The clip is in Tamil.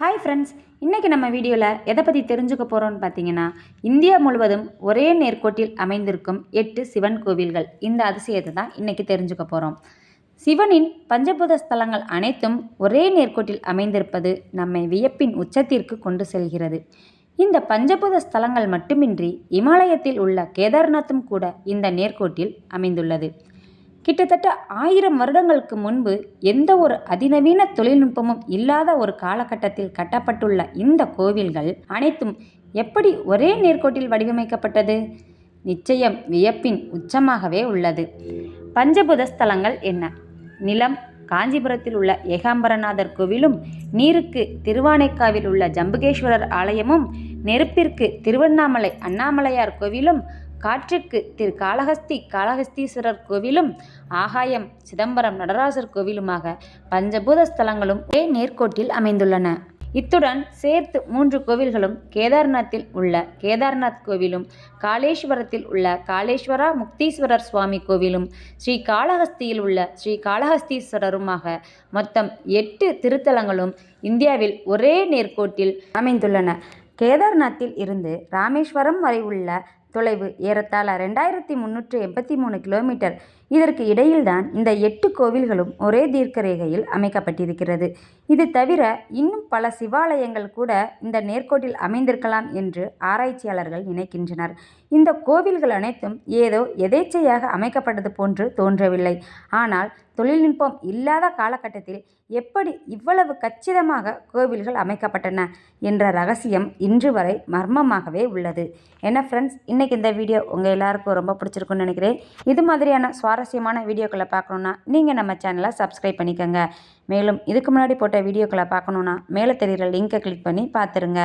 ஹாய் ஃப்ரெண்ட்ஸ் இன்றைக்கி நம்ம வீடியோவில் எதை பற்றி தெரிஞ்சுக்க போகிறோம்னு பார்த்தீங்கன்னா இந்தியா முழுவதும் ஒரே நேர்கோட்டில் அமைந்திருக்கும் எட்டு சிவன் கோவில்கள். இந்த அதிசயத்தை தான் இன்றைக்கி தெரிஞ்சுக்க போகிறோம் சிவனின் பஞ்சபூத ஸ்தலங்கள் அனைத்தும் ஒரே நேர்கோட்டில் அமைந்திருப்பது நம்மை வியப்பின் உச்சத்திற்கு கொண்டு செல்கிறது. இந்த பஞ்சபூத ஸ்தலங்கள் மட்டுமின்றி இமாலயத்தில் உள்ள கேதார்நாத்தும் கூட இந்த நேர்கோட்டில் அமைந்துள்ளது. கிட்டத்தட்ட ஆயிரம் வருடங்களுக்கு முன்பு எந்த ஒரு அதிநவீன தொழில்நுட்பமும் இல்லாத ஒரு காலகட்டத்தில் கட்டப்பட்டுள்ள இந்த கோவில்கள் அனைத்தும் எப்படி ஒரே நேர்கோட்டில் வடிவமைக்கப்பட்டது? நிச்சயம் வியப்பின் உச்சமாகவே உள்ளது. பஞ்சபுத ஸ்தலங்கள் என்ன? நிலம் காஞ்சிபுரத்தில் உள்ள ஏகாம்பரநாதர் கோவிலும் நீருக்கு திருவானைக்காவில் உள்ள ஜம்புகேஸ்வரர் ஆலயமும் நெருப்பிற்கு திருவண்ணாமலை அண்ணாமலையார் கோவிலும் காற்றுக்கு திரு காளஹஸ்தி காளஹஸ்தீஸ்வரர் கோவிலும் ஆகாயம் சிதம்பரம் நடராசர் கோவிலுமாக பஞ்சபூத ஸ்தலங்களும் ஒரே நேர்கோட்டில் அமைந்துள்ளன. இத்துடன் சேர்த்து மூன்று கோவில்களும் கேதார்நாத்தில் உள்ள கேதார்நாத் கோவிலும் காளேஸ்வரத்தில் உள்ள காளேஸ்வரா முக்தீஸ்வரர் சுவாமி கோவிலும் ஸ்ரீ காளஹஸ்தியில் உள்ள ஸ்ரீ காளஹஸ்தீஸ்வரருமாக மொத்தம் எட்டு திருத்தலங்களும் இந்தியாவில் ஒரே நேர்கோட்டில் அமைந்துள்ளன. கேதார்நாத்தில் இருந்து ராமேஸ்வரம் வரை உள்ள தொலைவு ஏறத்தாழ ரெண்டாயிரத்தி முன்னூற்று எண்பத்தி மூணு கிலோமீட்டர். இதற்கு இடையில்தான் இந்த எட்டு கோவில்களும் ஒரே தீர்க்க ரேகையில் அமைக்கப்பட்டிருக்கிறது. இது தவிர இன்னும் பல சிவாலயங்கள் கூட இந்த நேர்கோட்டில் அமைந்திருக்கலாம் என்று ஆராய்ச்சியாளர்கள் நினைக்கின்றனர். இந்த கோவில்கள் அனைத்தும் ஏதோ எதேச்சையாக அமைக்கப்பட்டது போன்று தோன்றவில்லை. ஆனால் தொழில்நுட்பம் இல்லாத காலகட்டத்தில் எப்படி இவ்வளவு கச்சிதமாக கோவில்கள் அமைக்கப்பட்டன என்ற ரகசியம் இன்று வரை மர்மமாகவே உள்ளது. என்ன ஃப்ரெண்ட்ஸ் இன்றைக்கி இந்த வீடியோ உங்கள் எல்லாருக்கும் ரொம்ப பிடிச்சிருக்குன்னு நினைக்கிறேன். இது மாதிரியான சுவாரஸ்யமான வீடியோக்களை பார்க்கணுன்னா நீங்கள் நம்ம சேனலை சப்ஸ்கிரைப் பண்ணிக்கோங்க. மேலும் இதுக்கு முன்னாடி போட்ட வீடியோக்களை பார்க்கணுன்னா மேலே தெரிகிற லிங்கை கிளிக் பண்ணி பார்த்துருங்க.